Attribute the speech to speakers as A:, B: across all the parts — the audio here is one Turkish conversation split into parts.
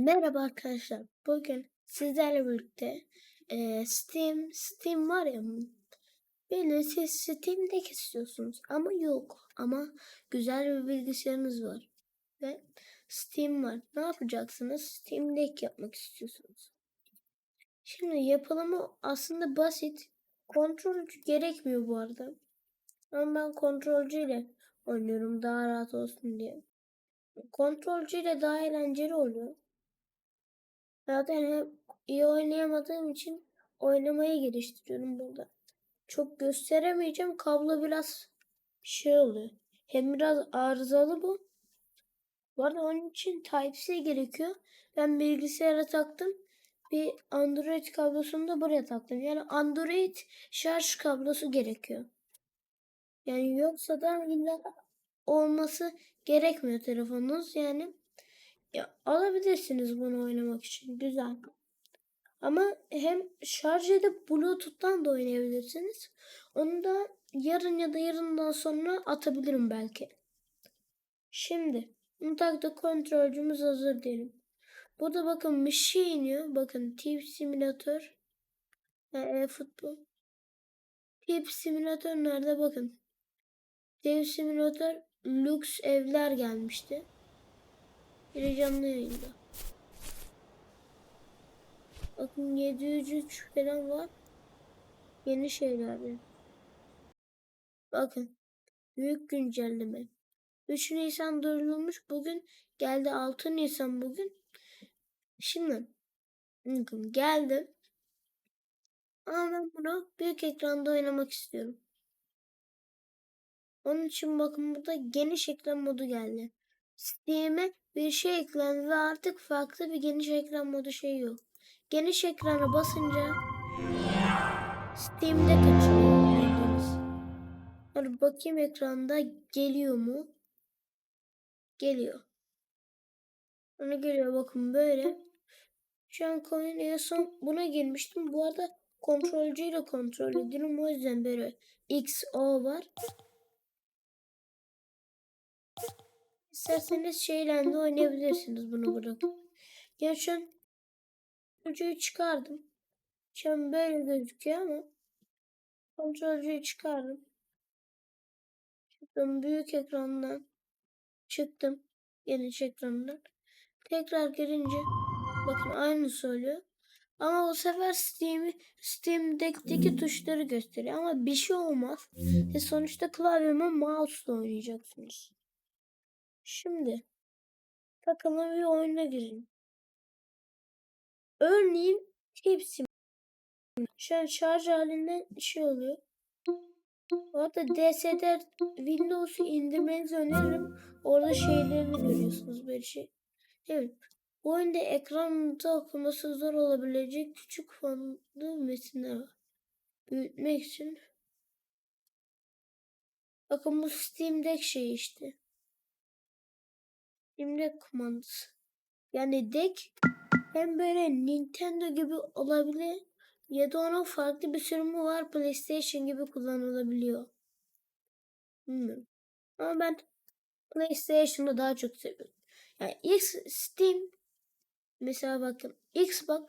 A: Merhaba arkadaşlar. Bugün sizlerle birlikte eee, Steam, Steam var ya böyle siz Steam Deck istiyorsunuz ama yok. Ama güzel bir bilgisayarınız var ve Steam var. Ne yapacaksınız? Steam Deck yapmak istiyorsunuz. Şimdi yapılımı aslında basit. Kontrolcü gerekmiyor bu arada. Ama ben kontrolcüyle oynuyorum daha rahat olsun diye. Kontrolcüyle daha eğlenceli oluyor. Zaten hep iyi oynayamadığım için oynamayı geliştiriyorum burada. Çok gösteremeyeceğim. Kablo biraz şey oluyor. Hem biraz arızalı bu. Bu arada onun için Type-C gerekiyor. Ben bilgisayara taktım. Bir Android kablosunu da buraya taktım. Yani Android şarj kablosu gerekiyor. Yani yoksa da illa olması gerekmiyor telefonunuz. Yani ya, alabilirsiniz bunu oynamak için. Güzel. Ama hem şarj edip Bluetooth'tan da oynayabilirsiniz. Onu da yarın ya da yarından sonra atabilirim belki. Şimdi mutlaka kontrolcümüz hazır diyelim. Burada bakın bir şey iniyor. Bakın Tip Simulator. E, futbol. Tip Simulator nerede bakın. Tip Simulator Lux evler gelmişti. Bir canlı yayında. Bakın 703 falan var. Yeni şeylerdi. Bakın. Büyük güncelleme. 3 Nisan duyurulmuş. Bugün geldi 6 Nisan bugün. Şimdi bakın geldi. Ama ben bunu büyük ekranda oynamak istiyorum. Onun için bakın burada geniş ekran modu geldi. Steam'e bir şey eklendi ve artık farklı bir geniş ekran modu şey yok. Geniş ekrana basınca Steam'de bildiğiniz. Hadi bakayım ekranda geliyor mu? Geliyor. Ona geliyor bakın böyle. Şu an coin en son buna girmiştim. Bu arada kontrolcüyle kontrol ediyorum. O yüzden böyle XO var. İsterseniz şeyle oynayabilirsiniz bunu şu an kontrolcüyü çıkardım. An böyle gözüküyor ama kontrolcüyü çıkardım. Çıktım büyük ekrandan. Çıktım. Geniş ekrandan. Tekrar girince bakın aynı söylüyor. Ama bu sefer Steam, Steam Deck'teki tuşları gösteriyor. Ama bir şey olmaz. E sonuçta klavyeme mouse'la oynayacaksınız. Şimdi takıma bir oyuna girin. Örneğin hepsi şu an şarj halinde şey oluyor. Bu arada DSD Windows'u indirmenizi öneririm. Orada şeylerini görüyorsunuz böyle şey. Evet. Bu oyunda ekranda okuması zor olabilecek küçük fonlu metinler var. Büyütmek için. Bakın bu Steam Deck şey işte. Deck kumandası. Yani deck hem böyle Nintendo gibi olabilir ya da onun farklı bir sürümü var PlayStation gibi kullanılabiliyor. Bilmiyorum. Ama ben PlayStation'ı daha çok seviyorum. Yani X Steam mesela bakın Xbox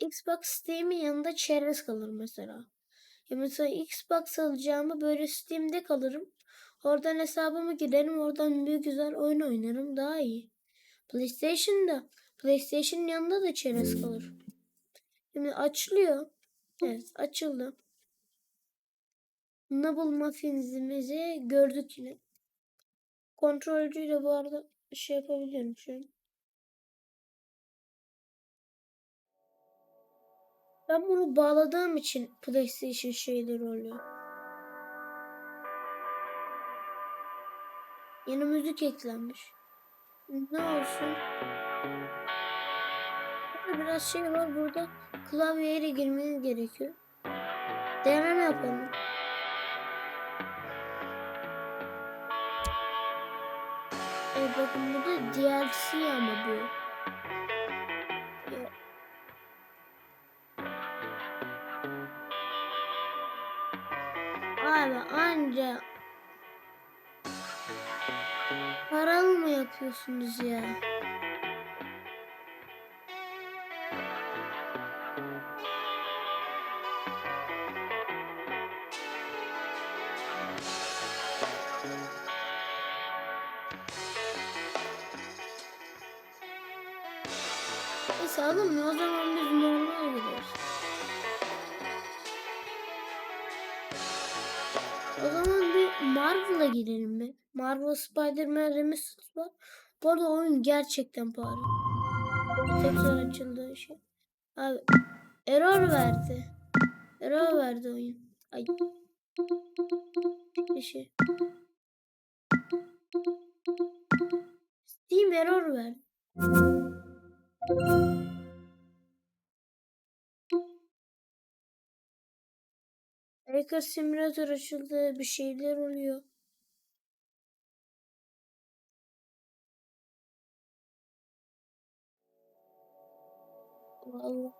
A: Xbox Steam'in yanında çerez kalır mesela. Ya mesela Xbox alacağımı böyle Steam'de kalırım. Oradan hesabımı girerim. Oradan büyük güzel oyun oynarım. Daha iyi. PlayStation'da PlayStation'ın yanında da çerez kalır. Şimdi açılıyor. Evet açıldı. Noble Muffins'imizi gördük yine. Kontrolcüyle bu arada şey yapabiliyorum şu an. Ben bunu bağladığım için PlayStation şeyleri oluyor. Yeni müzik eklenmiş. Ne olsun? Burada biraz şey var burada. Klavyeyle girmeniz gerekiyor. Deneme yapalım. Evet bakın burada DLC ama bu. Ya. Abi anca yapıyorsunuz ya? Marvel Spider-Man Remastered var. Bu arada oyun gerçekten pahalı. Tekrar açıldığı şey. Abi error verdi. Error verdi oyun. Ay. Bir şey. Steam error verdi. Hacker Simulator açıldı. Bir şeyler oluyor. Vallahi.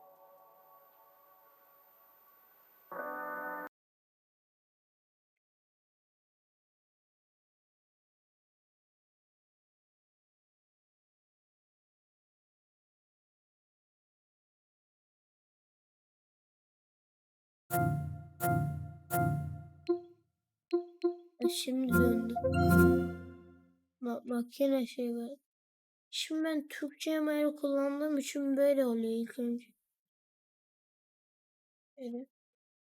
A: Şimdi döndü. Bak, yine şey var. Şimdi ben Türkçe email kullandığım için böyle oluyor ilk önce. Böyle.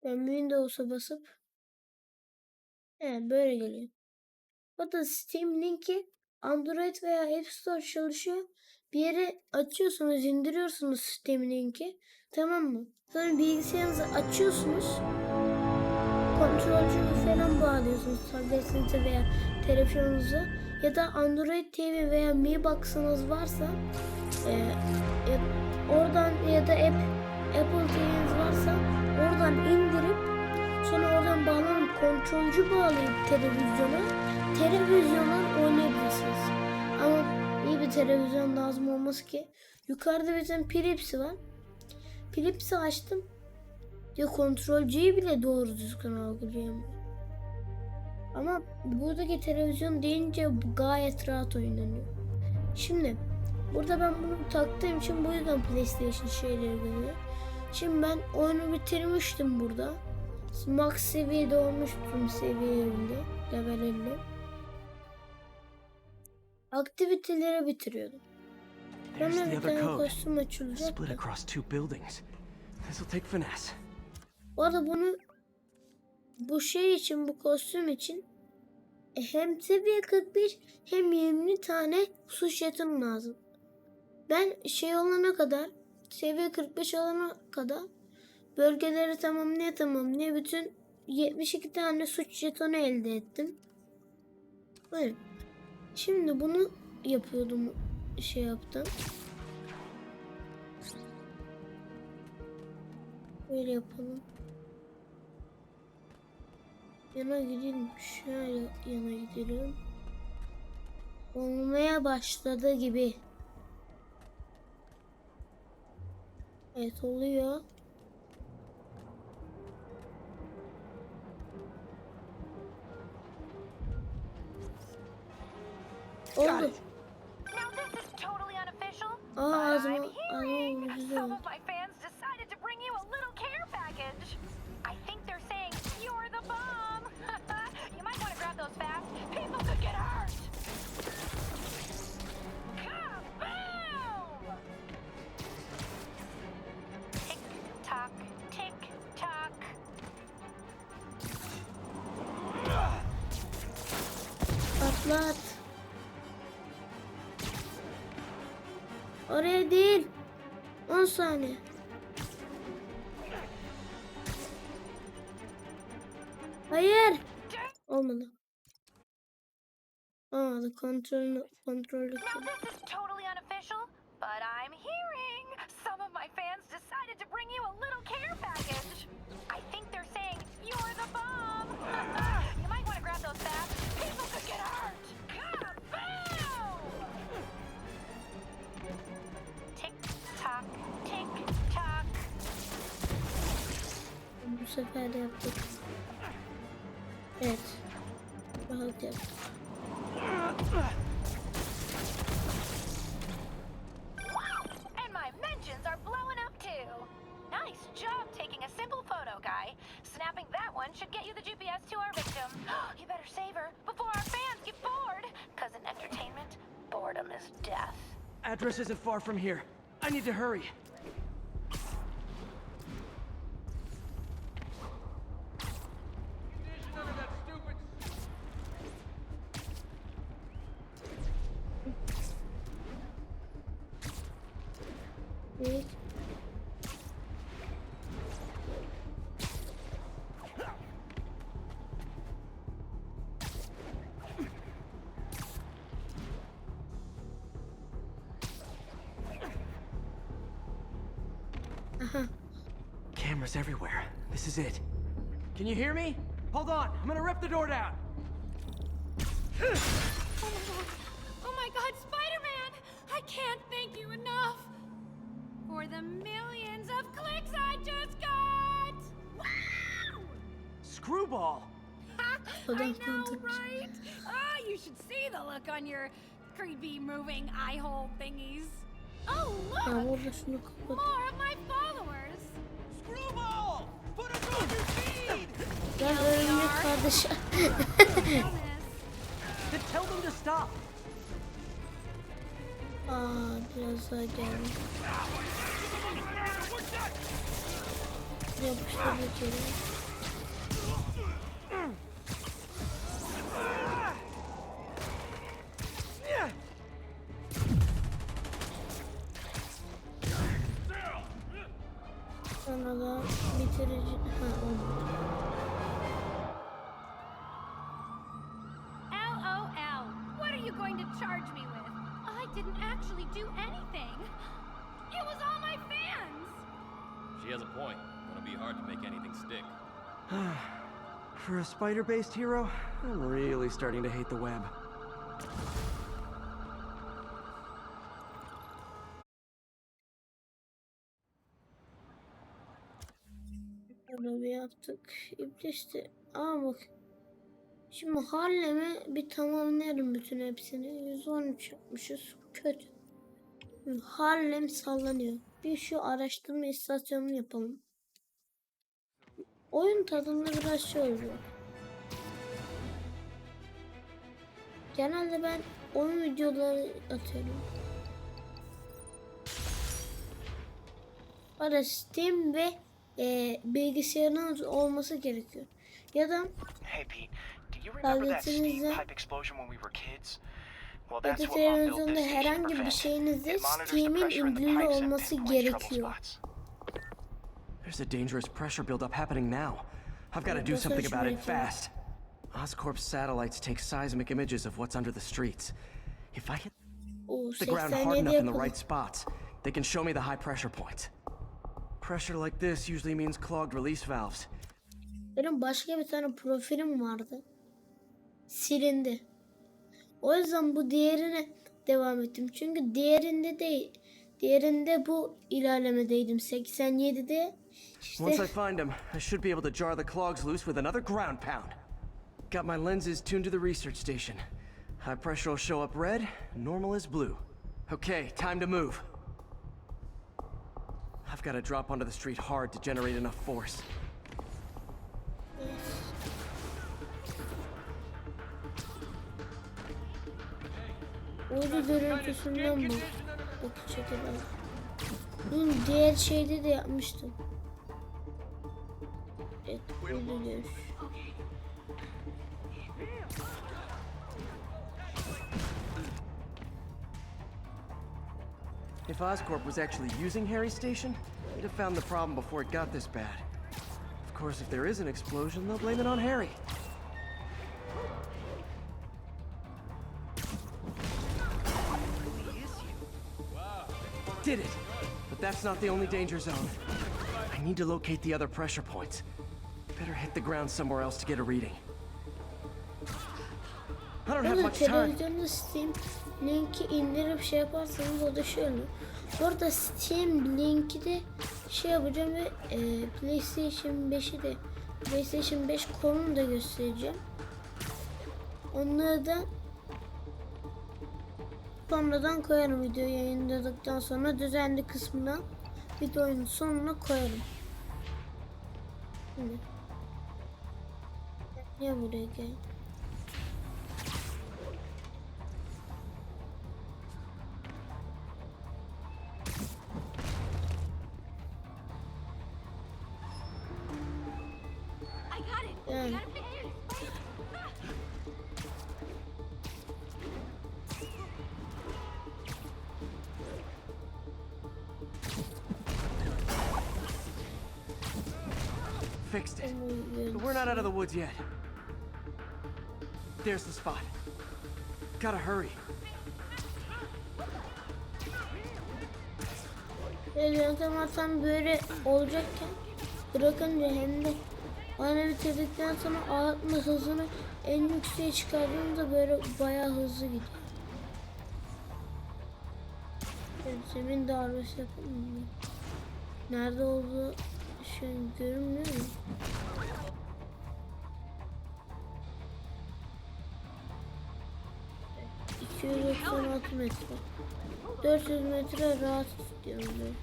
A: Ben Windows'a basıp he, böyle geliyor. O da Steam linki Android veya App Store çalışıyor. Bir yere açıyorsunuz, indiriyorsunuz Steam linki. Tamam mı? Sonra bilgisayarınızı açıyorsunuz. Kontrolcünü falan bağlıyorsunuz tabletinize veya telefonunuza. Ya da Android TV veya Mi Box'ınız varsa e, e, oradan ya da app, Apple TV'niz varsa oradan indirip sonra oradan bağlanıp kontrolcü bağlayıp televizyona televizyondan oynayabilirsiniz. Ama iyi bir televizyon lazım olması ki yukarıda bizim Philips'i var. Philips'i açtım. Ya kontrolcüyü bile doğru düzgün algılayamıyor. Ama buradaki televizyon deyince gayet rahat oynanıyor. Şimdi burada ben bunu taktığım için bu yüzden PlayStation şeyleri görüyor. Şimdi ben oyunu bitirmiştim burada. Max seviyede olmuştum seviye 50, level 50. Aktiviteleri bitiriyordum. Sonra bir tane kostüm açılacak.
B: Split
A: da.
B: across two buildings. This'll take finesse.
A: Bu arada bunu bu şey için bu kostüm için e, hem seviye 41 hem 20 tane su jeton lazım. Ben şey olana kadar seviye 45 olana kadar bölgeleri tamamlaya tamamlaya bütün 72 tane suç jetonu elde ettim. Buyurun. Şimdi bunu yapıyordum şey yaptım. Böyle yapalım. Yana gidelim. Şöyle yana gidelim. Olmaya başladı gibi. Evet oluyor. Oldu.
B: it.
C: Now this is totally unofficial,
A: Aa ağzıma ağzıma güzel
C: some
A: oldu.
C: Those fast. People could get hurt. Kaboom! Tick tock, tick tock.
A: Patlat. Oraya değil. 10 saniye. Olmadı. Kontrol kontrol
C: Now this is totally unofficial, but I'm hearing some of my fans decided to bring you a little care package. I think they're saying you're the bomb. you might want to grab those fast. People could get hurt. Kaboom! Tick tock, tick tock.
A: Bu sefer de yaptık. Evet. Rahat yaptık.
B: Address isn't far from here. I need to hurry. You hear me? Hold on. I'm gonna rip the door down.
C: Oh my god. Oh my god, Spider-Man! I can't thank you enough for the millions of clicks I just got! Wow!
B: Screwball!
C: I know, right? Ah, you should see the look on your creepy moving eye hole thingies. Oh,
A: Ya
C: look!
A: burada şunu kapat.
C: More of my followers!
B: Screwball! Put us on your feed!
A: Gel örümcek kardeş.
C: Promise.
B: Then tell them to stop.
A: Aa biraz daha geldi. Yapıştır Sonra da bitirici... Ha olmadı.
C: LOL. What are you going to charge me with? I didn't actually do anything. It was all my fans.
D: She has a point. Gonna be hard to make anything stick.
B: For a spider-based hero, I'm really starting to hate the web.
A: Yaptık. İblişti. Aa bak. Şimdi Harlem'i bir tamamlayalım bütün hepsini. 113 yapmışız. Kötü. Harlem sallanıyor. Bir şu araştırma istasyonunu yapalım. Oyun tadında biraz şey oluyor. Genelde ben oyun videoları atıyorum. Para Steam ve e, bilgisayarınız olması gerekiyor. Ya da
E: Hey Pete, do you remember that steam
A: Tabletinizde
E: pipe explosion when we were kids? Well,
A: ya
E: that's
A: da
E: what Mom built
A: televizyonda
E: this station to
A: herhangi bir şeyinizde Steam'in
E: and
A: olması gerekiyor.
B: There's a dangerous pressure buildup happening now. I've got to do something about it fast. Oscorp's satellites take seismic images of what's under the streets. If I hit the ground hard
A: 87
B: enough in the right spots, they can show me the high pressure points. Pressure like this usually means clogged release valves.
A: Benim başka bir tane profilim vardı. Silindi. O yüzden bu diğerine devam ettim. Çünkü diğerinde de diğerinde bu ilerlemedeydim. 87'de
B: Once I
A: işte
B: find them, I should be able to jar the clogs loose with another ground pound. Got my lenses tuned to the research station. High pressure will show up red, normal is blue. Okay, time to move. I've got to drop onto the street hard to generate enough force.
A: uydu görüntüsünden bu. Bakı çekilen. Bunun diğer şeyde de yapmıştım. Evet, uydu görüş.
B: If Oscorp was actually using Harry's station, they'd have found the problem before it got this bad. Of course, if there is an explosion, they'll blame it on Harry. Did it! But that's not the only danger zone. I need to locate the other pressure points. Better hit the ground somewhere else to get a reading.
A: Burada
B: time.
A: televizyonda Steam linki indirip şey yaparsanız o da şöyle. Bu arada Steam linki de şey yapacağım ve e, PlayStation 5'i de PlayStation 5 konunu da göstereceğim. Onları da sonradan koyarım video yayınladıktan sonra düzenli kısmına videonun sonuna koyarım. Şimdi. Niye buraya gel?
B: Fixed it. But we're not out of the woods yet. There's the spot. Gotta hurry.
A: El yöntemlerden böyle olacakken bırakınca hem de aynı bitirdikten sonra ağlatma hızını en yükseğe çıkardığında böyle bayağı hızlı gidiyor. Zemin darbesi yapalım mı? Nerede olduğu an görünmüyor mu? 296 metre. 400 metre rahat istiyorum ben.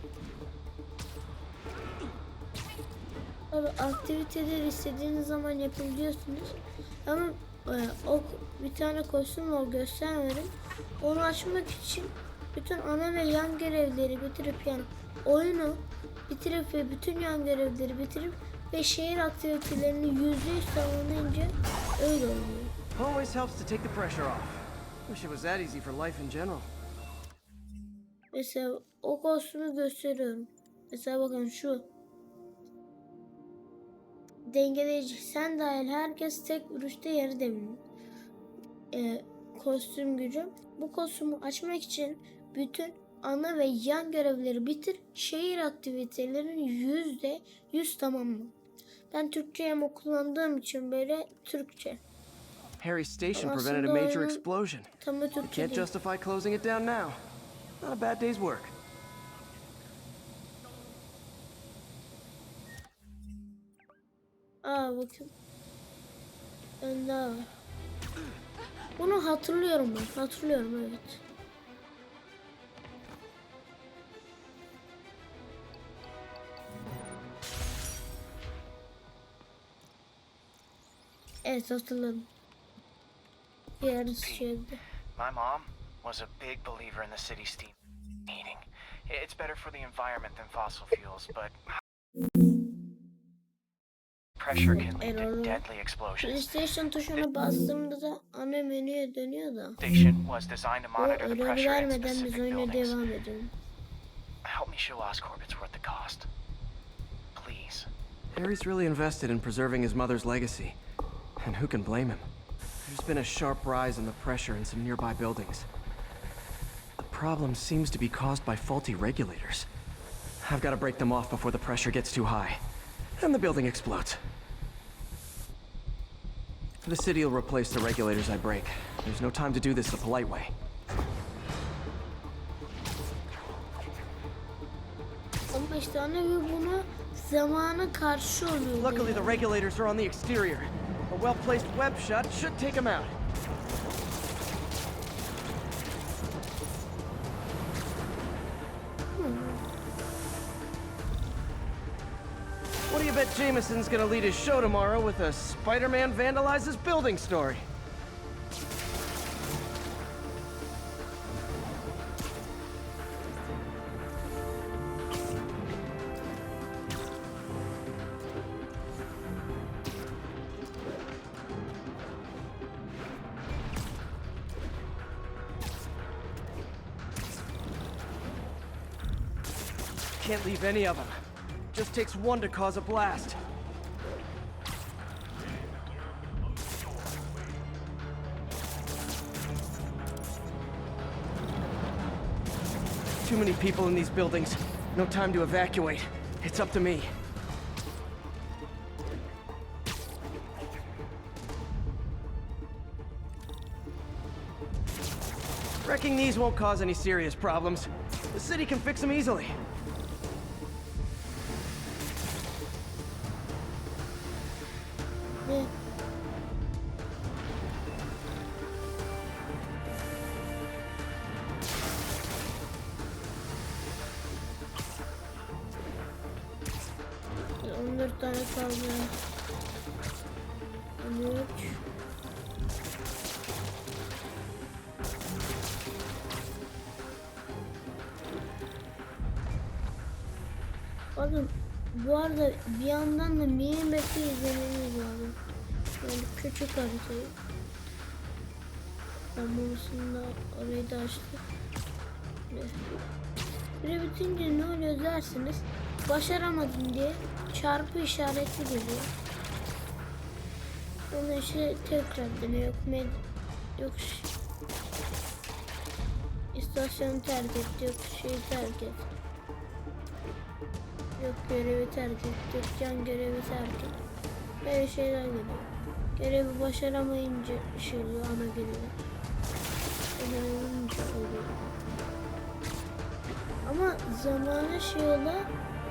A: Abi aktiviteleri istediğiniz zaman yapabiliyorsunuz. Ama e, o bir tane kostüm var göstermedim. Onu açmak için bütün ana ve yan görevleri bitirip yani oyunu bitirip ve bütün yan görevleri bitirip ve şehir aktivitelerini yüzde yüz tamamlayınca öyle oluyor.
B: Always helps to take the pressure off. Wish it was that easy for life in general.
A: Mesela o kostümü gösteriyorum. Mesela bakın şu. Dengeleyici sen dahil herkes tek vuruşta yere devrilir. Ee, kostüm gücü. Bu kostümü açmak için bütün ana ve yan görevleri bitir. Şehir aktivitelerini yüzde yüz tamamla. Ben Türkçe yama kullandığım için böyle Türkçe.
B: Harry's station prevented a major explosion.
A: Tam da Türkçe
B: Can't
A: değil.
B: justify closing it down now. Not a bad day's work.
A: Aa bakın. Var. Bunu hatırlıyorum ben. Hatırlıyorum evet. Evet hatırladım. Diğer şeyde.
E: My mom was a big believer in the city steam heating. It's better for the environment than fossil fuels, but pressure can lead to deadly explosions.
A: PlayStation tuşuna bastığımda da ana menüye dönüyor da.
E: Station was designed to monitor the pressure in
A: vermeden biz
E: specific
A: oyuna
E: buildings.
A: devam edelim.
E: Help me show Oscorp it's worth the cost. Please.
B: Harry's really invested in preserving his mother's legacy. And who can blame him? There's been a sharp rise in the pressure in some nearby buildings. The problem seems to be caused by faulty regulators. I've got to break them off before the pressure gets too high. And the building explodes. The city will replace the regulators I break. There's no time to do this the polite way.
A: Ama işte anne ve buna zamana karşı oluyor.
B: Luckily, the regulators are on the exterior. Well-placed web shot should take him out. What do you bet Jameson's gonna lead his show tomorrow with a Spider-Man vandalizes building story? Can't leave any of them. Just takes one to cause a blast. Too many people in these buildings. No time to evacuate. It's up to me. Wrecking these won't cause any serious problems. The city can fix them easily.
A: Tane kaldı. On üç. Bakın bu arada bir yandan da mini map'i izlemeniz lazım. Böyle küçük haritayı. Ben babasını da orayı da açtım. Bire bitince ne oluyor dersiniz. Başaramadım diye çarpı işareti geliyor. Sonra işte tekrar dene yok med yok istasyonu terk et yok şeyi terk et. Yok görevi terk et yok görevi terk et. Böyle şeyler geliyor. Görevi başaramayınca şey oluyor ana görevi. Başaramayınca oluyor. Ama zamanı şey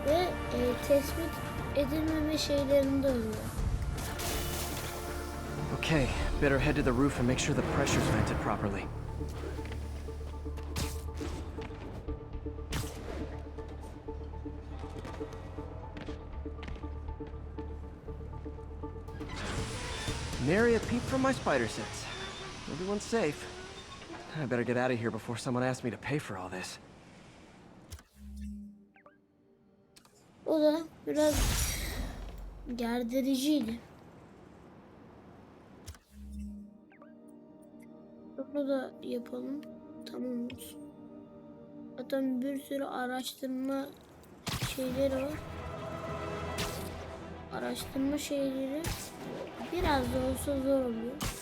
A: ve e, tespit şeylerinde oluyor.
B: Okay, better head to the roof and make sure the pressure's vented properly. Nary a peep from my spider sense. Everyone's safe. I better get out of here before someone asks me to pay for all this.
A: O da biraz gerdiriciydi. Bunu da yapalım. Tamam olsun. Zaten bir sürü araştırma şeyleri var. Araştırma şeyleri biraz da olsa zor oluyor.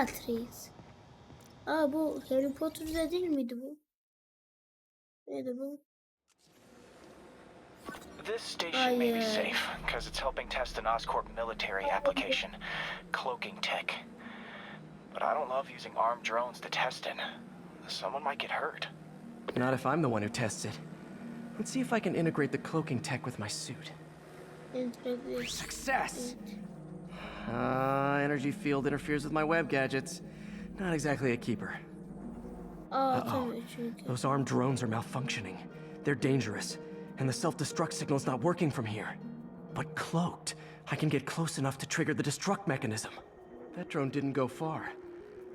A: Elatriz. Aa bu Harry Potter'da değil miydi bu? Neydi bu?
E: This station may be safe because it's helping test an Oscorp military application, cloaking tech. But I don't love using armed drones to test it. Someone might get hurt.
B: Not if I'm the one who tests it. Let's see if I can integrate the cloaking tech with my suit.
A: Entegre.
B: Success! Uh, energy field interferes with my web gadgets. Not exactly a keeper.
A: Aa
B: Uh-oh. Those armed drones are malfunctioning. They're dangerous, and the self-destruct signal's not working from here. But cloaked, I can get close enough to trigger the destruct mechanism. That drone didn't go far.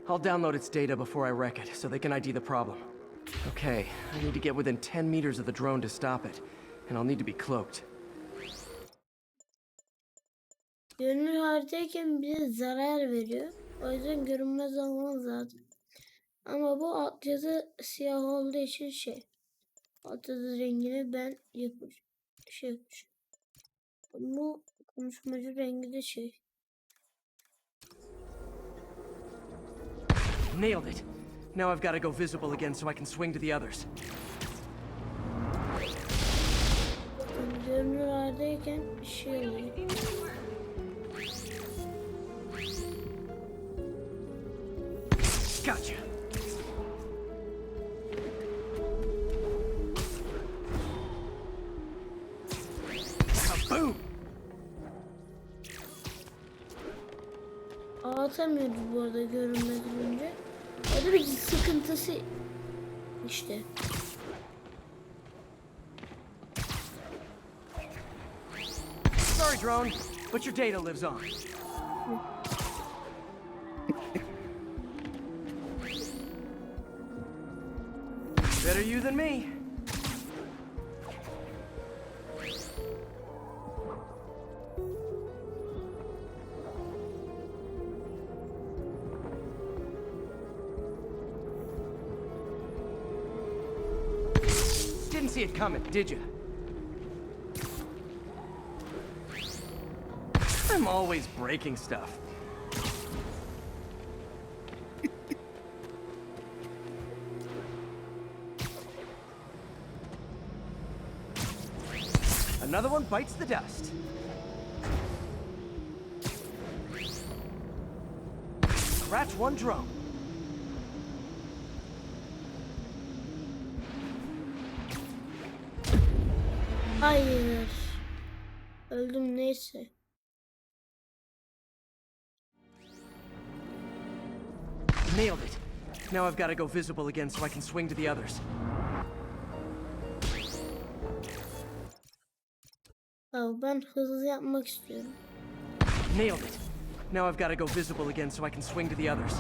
B: I'll download its data before I wreck it, so they can ID the problem. Okay, I need to get within 10 meters of the drone to stop it, and I'll need to be cloaked.
A: Görünür haldeyken bize zarar veriyor. O yüzden görünmez olmamız lazım. Ama bu altyazı siyah olduğu için şey. Altyazı rengini ben yapacağım. Şey yapacağım. Bu konuşmacı rengi de şey.
B: Nailed it! Now I've got to go visible again so I can swing to the others.
A: Görünür haldeyken şey oluyor.
B: Gotcha! Kaboom!
A: Aa, Atamıyoruz bu arada görünmez olunca. O da bir sıkıntısı işte.
B: Sorry, drone, but your data lives on. You than me. Didn't see it coming, did you? I'm always breaking stuff. Another one bites the dust. Scratch one drone.
A: Hayır. Öldüm neyse.
B: Nailed it. Now I've got to go visible again so I can swing to the others.
A: Abi ben hızlı yapmak istiyorum.
B: Nailed it. Now I've got to go visible again so I can swing to the others.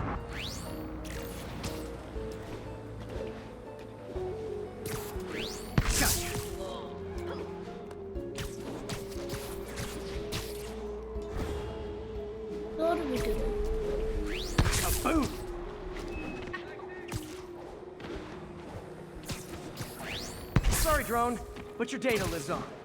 B: Gotcha.
A: Doğru bir görev.
B: Kaboom! Sorry, drone, but your data lives on.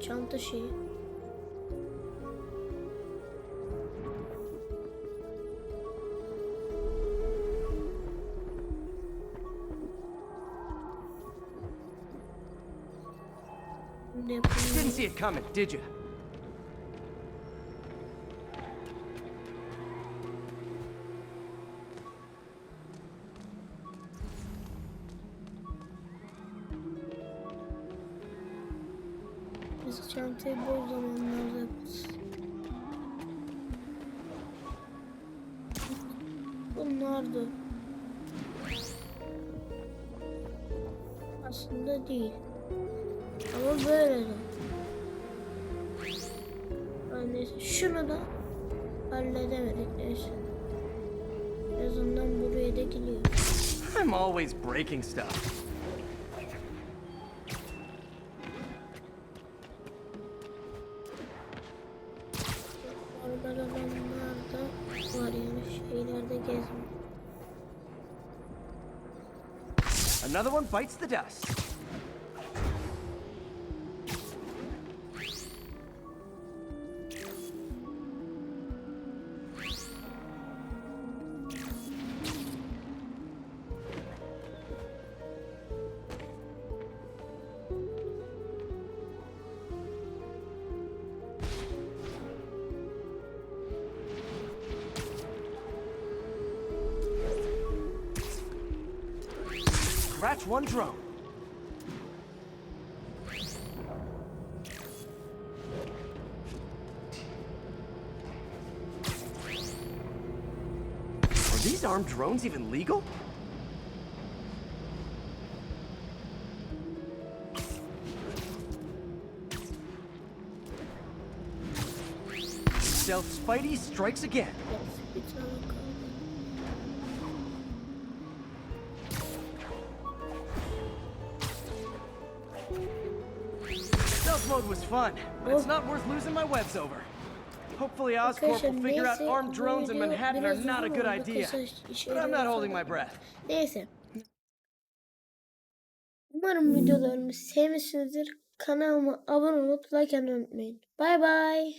A: Çanta
B: Didn't see it coming, did you?
A: Çantayı bu zamanlarda. Bunlardı. Aslında değil. Ama böyle de. Yani şunu da halledemedik neyse. En azından buraya da geliyor.
B: I'm always breaking stuff. Bites the dust. These armed drones even legal? Stealth Spidey strikes again.
A: Yes, bir tane kaldı.
B: Stealth mode was fun, but it's
A: Oh.
B: not worth losing my webs over. Hopefully Oscorp will figure out armed drones in Manhattan are not a good idea. But I'm not holding my breath.
A: Neyse. Umarım videolarımı sevmişsinizdir. Kanalıma abone olup like unutmayın. Bay bay.